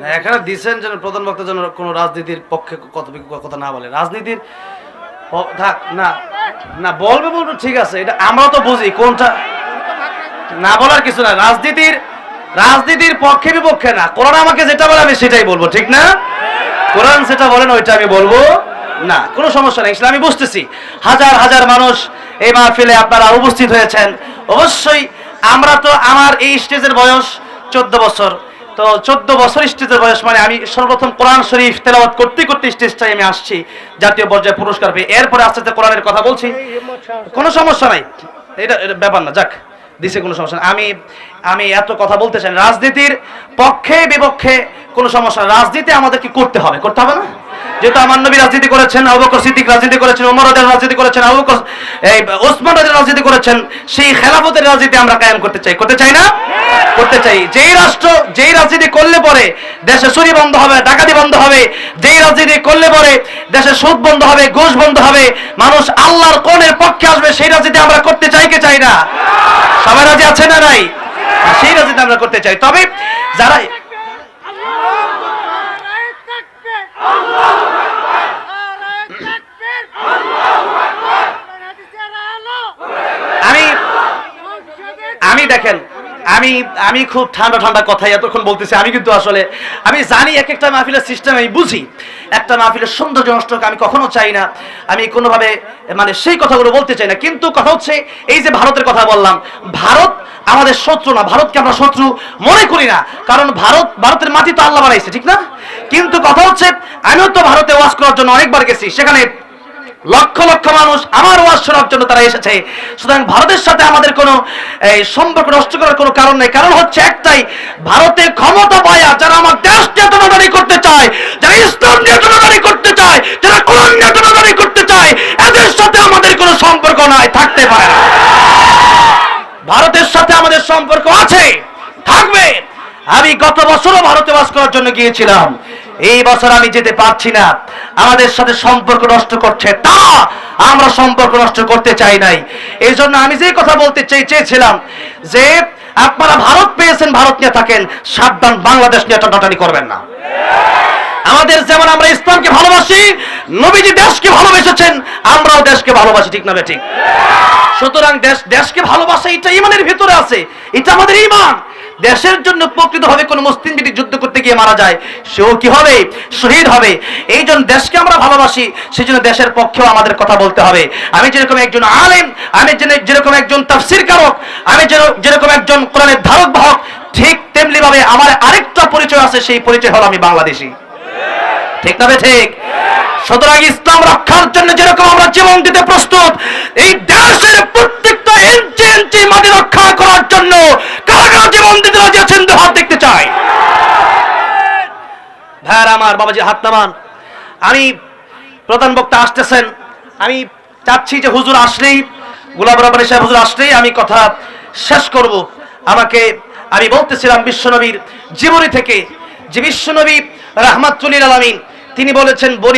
না, এখানে দিচ্ছেন যেন প্রধান বক্তা যেন কোনো রাজনীতির পক্ষে কথা না বলে। রাজনীতির থাক না না বলবে বলবে ঠিক আছে এটা আমরা তো বুঝি কোনটা না বলার কিছু না। রাজনীতির রাজনীতির পক্ষে বিপক্ষে না। কোরআন আমাকে যেটা বলে আমি সেটাই বলব ঠিক না? কোরআন যেটা বলেন ওইটা আমি বলব না। কোনো সমস্যা নেই আমি বুঝতেছি। হাজার হাজার মানুষ এই মাহফিলে আপনারা উপস্থিত হয়েছেন। অবশ্যই আমরা তো আমার এই স্টেজের বয়স চোদ্দ বছর। তো চোদ্দ বছর স্টেজের বয়স মানে আমি সর্বপ্রথম কোরআন শরীফ তেলাওয়াত করতে করতে স্টেজটাই আমি আসছি, জাতীয় পর্যায়ে পুরস্কার পেয়ে। এরপরে আস্তে আস্তে কোরআনের কথা বলছি। কোনো সমস্যা নাই। এটা ব্যাপার না, যাক, দিছে কোনো সমস্যা। আমি আমি এত কথা বলতে চাই রাজনীতির পক্ষে বিপক্ষে কোনো সমস্যা রাজনীতি রাজনীতি আমাদেরকে করতে হবে। করতে হবে না? যেহেতু আমার নবী রাজনীতি করেছেন, আবু বকর সিদ্দিক রাজনীতি করেছেন, ওমর রাদিয়াল্লাহু রাজনীতি করেছেন আবুবকর এই ওসমান রাদিয়াল্লাহু রাজনীতি করেছেন, সেই খেলাফতের রাজনীতি আমরা কায়েম করতে চাই। করতে চাই না? করতে চাই। যেই রাষ্ট্র, যেই রাজনীতি করলে পরে দেশে চুরি বন্ধ হবে, ডাকাতি বন্ধ হবে, যেই রাজনীতি করলে পরে দেশে সুদ বন্ধ হবে, ঘুষ বন্ধ হবে, মানুষ আল্লাহর কোণের পক্ষে আসবে, সেই রাজনীতি আমরা করতে চাই কি চাই না? সবাই রাজি আছে না নাই? সেই রাজনীতি আমরা করতে চাই। তবে যারা দেখেন, আমি আমি খুব ঠান্ডা ঠান্ডা কথাই এতক্ষণ বলতেছি, আমি কিন্তু আসলে, আমি জানি এক একটা মাহফিলের সিস্টেম আমি বুঝি। একটা মাহফিলের সৌন্দর্য নষ্ট আমি কখনো চাই না। আমি কোনোভাবে মানে সেই কথাগুলো বলতে চাই না। কিন্তু কথা হচ্ছে, এই যে ভারতের কথা বললাম, ভারত আমাদের শত্রু না, ভারতকে আমরা শত্রু মনে করি না। কারণ ভারত, ভারতের মাটি তো আল্লাহ বানাইছে, ঠিক না? কিন্তু কথা হচ্ছে, আমিও তো ভারতে ওয়াজ করার জন্য অনেকবার গেছি, সেখানে লক্ষ লক্ষ মানুষ আমার ওয়াজ শোনার জন্য তারা এসেছে। সুতরাং ভারতের সাথে আমাদের কোনো এই, সম্পর্ক নষ্ট করার কোনো কারণ নেই। কারণ হচ্ছে একটাই ভারতে ক্ষমতা পায়া যারা আমার দেশ নিয়ে করতে চায় যারা ইসলাম নিয়ে করতে চায় যারা কোরআন নিয়ে করতে চায় এদের সাথে আমাদের কোনো সম্পর্ক নাই থাকতে পারে না। ভারতের সাথে আমাদের সম্পর্ক আছে থাকবে। আমি গত বছরও ভারতে বাস করার জন্য গিয়েছিলাম। এই বছর আমি যেতে পারছি না। আমাদের সাথে সম্পর্ক নষ্ট করছে। তা আমরা সম্পর্ক নষ্ট করতে চাই নাই। এই জন্য আমি যে কথা বলতে চাই, চেয়েছিলাম যে আপনারা ভারত পেয়েছেন, ভারত নিয়ে থাকেন, সাবধান, বাংলাদেশ নিয়ে টাটাটানি করবেন না। আমাদের যেমন আমরা ইসলামকে ভালোবাসি, নবীজি দেশকে ভালোবেসেছেন, আমরাও দেশকে ভালোবাসি, ঠিক না ঠিক? সুতরাং দেশ, দেশকে ভালোবাসা এটা ইমানের ভিতরে আছে, এটা আমাদের ইমান। দেশের জন্য প্রকৃত ভাবে কোন মুসলিম যদি যুদ্ধ করতে গিয়ে মারা যায়, সেও কি হবে? শহীদ হবে। এই জন্য দেশকে আমরা ভালোবাসি সেই জন্য দেশের পক্ষেও আমাদের কথা বলতে হবে। আমি যেরকম একজন আলেম, আমি যেরকম একজন তাফসির কারক আমি যেরকম একজন কোরআনের ধারক বাহক, ঠিক তেমনি ভাবে আমার আরেকটা পরিচয় আছে, সেই পরিচয় হলো আমি বাংলাদেশি। ঠিক না ঠিক? সুতরাং ইসলাম রক্ষার জন্য যেরকম আমরা জীবন দিতে প্রস্তুত আমার বাবাজি হাত নামান। আমি প্রধান বক্তা আসতেছেন। আমি চাচ্ছি যে হুজুর আসলেই গুলাব রহমান সাহেব হুজুর আসলেই আমি কথা শেষ করব। আমাকে আমি বলতেছিলাম বিশ্বনবীর জীবনী থেকে যে বিশ্বনবী রাহমাতুল্লিল আলমিন, তিনি বলেছেন, বনি